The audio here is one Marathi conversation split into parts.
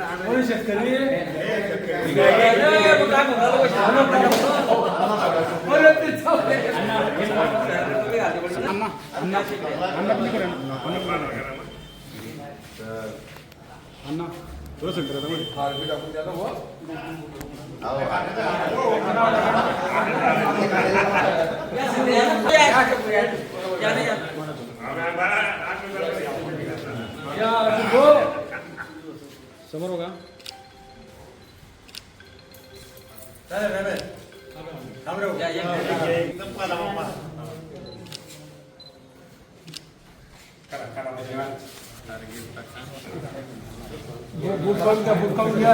कोणी शेतकरी अण्णा थोडं सेंटर समोर बघा. बूट काढून घ्या.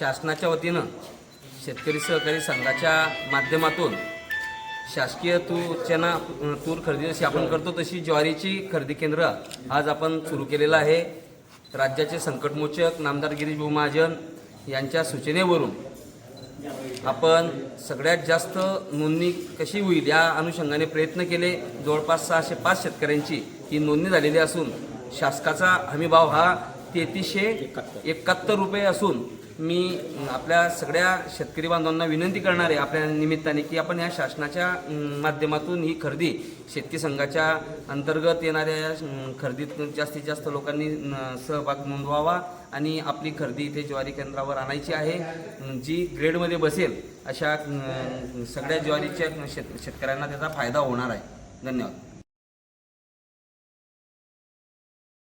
शासनाच्या वतीनं शेतकरी सहकारी संघाच्या माध्यमातून शासकीय तूर चना तूर खरेदी जशी आपण करतो तशी ज्वारीची खरेदी केंद्र आज आपण सुरू केलेलं आहे. राज्याचे संकटमोचक नामदार गिरीश भाऊ महाजन यांच्या सूचनेवरून आपण सगळ्यात जास्त नोंदणी कशी होईल या अनुषंगाने प्रयत्न केले. जवळपास सहाशे पाच शेतकऱ्यांची ही नोंदणी झालेली असून शासकाचा हमीभाव हा तेहतीसशे एकाहत्तर. रुपये असून मी आपल्या सगळ्या शेतकरी बांधवांना विनंती करणार आहे आपल्या निमित्ताने की आपण या शासनाच्या माध्यमातून ही खरेदी शेतकरी संघाच्या अंतर्गत येणाऱ्या या, खरेदीत जास्तीत जास्त लोकांनी सहभाग नोंदवावा आणि आपली खरेदी इथे ज्वारी केंद्रावर आणायची आहे. जी ग्रेडमध्ये बसेल अशा सगळ्या ज्वारीच्या शेत शेतकऱ्यांना त्याचा फायदा होणार आहे. धन्यवाद.